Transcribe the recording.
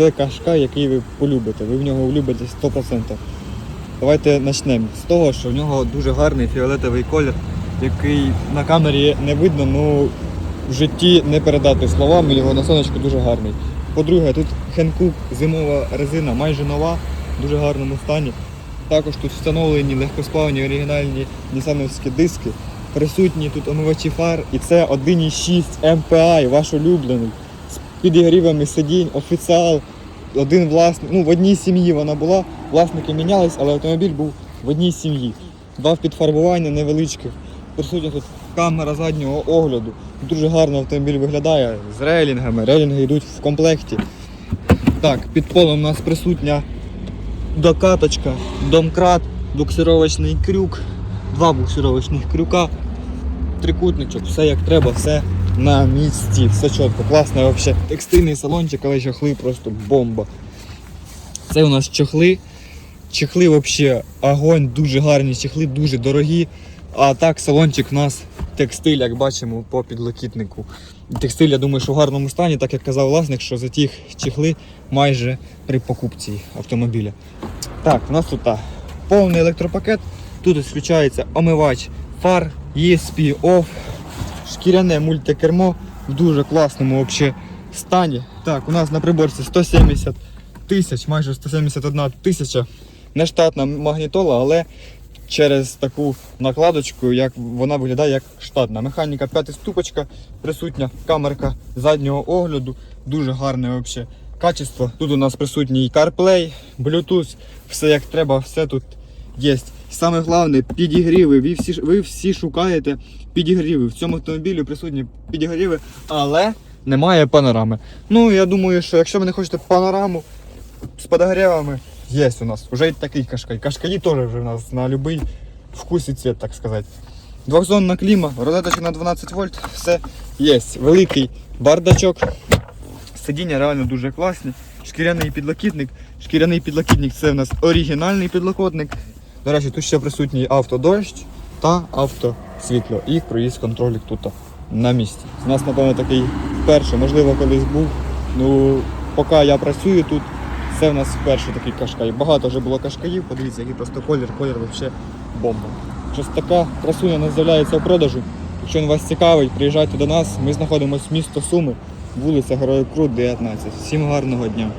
це кашкай, який ви полюбите. Ви в нього влюбитесь 100%. Давайте почнемо з того, що в нього дуже гарний фіолетовий колір, який на камері не видно, ну в житті не передати словами, його на сонечку дуже гарний. По-друге, тут Хенкук зимова резина майже нова, в дуже гарному стані. Також тут встановлені легкосплавні оригінальні нісановські диски. Присутні тут омивачі фар, і це 1,6 MPI, ваш улюблений. З підігрівами сидінь, офіціал, один власник. Ну, в одній сім'ї вона була, власники мінялись, але автомобіль був в одній сім'ї. Два підфарбування невеличких. Присутня тут камера заднього огляду. Дуже гарно автомобіль виглядає з рейлінгами. Рейлінги йдуть в комплекті. Так, під полом у нас присутня докаточка, домкрат, буксировочний крюк, два буксировочних крюка, трикутничок, все як треба, все на місці, все чітко, класно взагалі. Текстильний салончик, але чохли просто бомба. Це у нас чохли. Чехли взагалі огонь, дуже гарні чехли, дуже дорогі. А так салончик у нас текстиль, як бачимо, по підлокітнику. Текстиль, я думаю, що в гарному стані, так як казав власник, що за ті чехли майже при покупці автомобіля. Так, у нас тут а, повний електропакет. Тут включається омивач фар, ESP OFF, шкіряне мультикермо в дуже класному вообще стані. Так, у нас на приборці 170 тисяч, майже 171 тисяча. Нештатна магнітола, але через таку накладочку, як вона виглядає як штатна. Механіка п'ятиступочка присутня, камерка заднього огляду, дуже гарне вообще качество. Тут у нас присутній CarPlay, Bluetooth, все як треба, все тут є. Саме головне підігріви. Ви всі, ви всі шукаєте підігріви. В цьому автомобілі присутні підігріви, але немає панорами. Ну, я думаю, що якщо ви не хочете панораму з подогрівами, є у нас. Вже й такий кашкай. Кашкаї теж вже у нас на будь-який вкус і цвіт, так сказати. Двохзонна кліма, розеточка на 12 вольт, все є. Великий бардачок. Сидіння реально дуже класні. Шкіряний підлокітник. Шкіряний підлокітник це в нас оригінальний підлокотник. До речі, тут ще присутній автодощ та автосвітло. І проїзд контролік тут на місці. У нас, напевно, такий вперше, можливо, колись був. Ну, поки я працюю тут, це в нас вперше такий кашкай. Багато вже було кашкаїв, подивіться, який просто колір, колір взагалі бомба. Щось така красуня не з'являється в продажу. Якщо він вас цікавить, приїжджайте до нас. Ми знаходимося в місто Суми, вулиця Героїв Крут, 19. Всім гарного дня!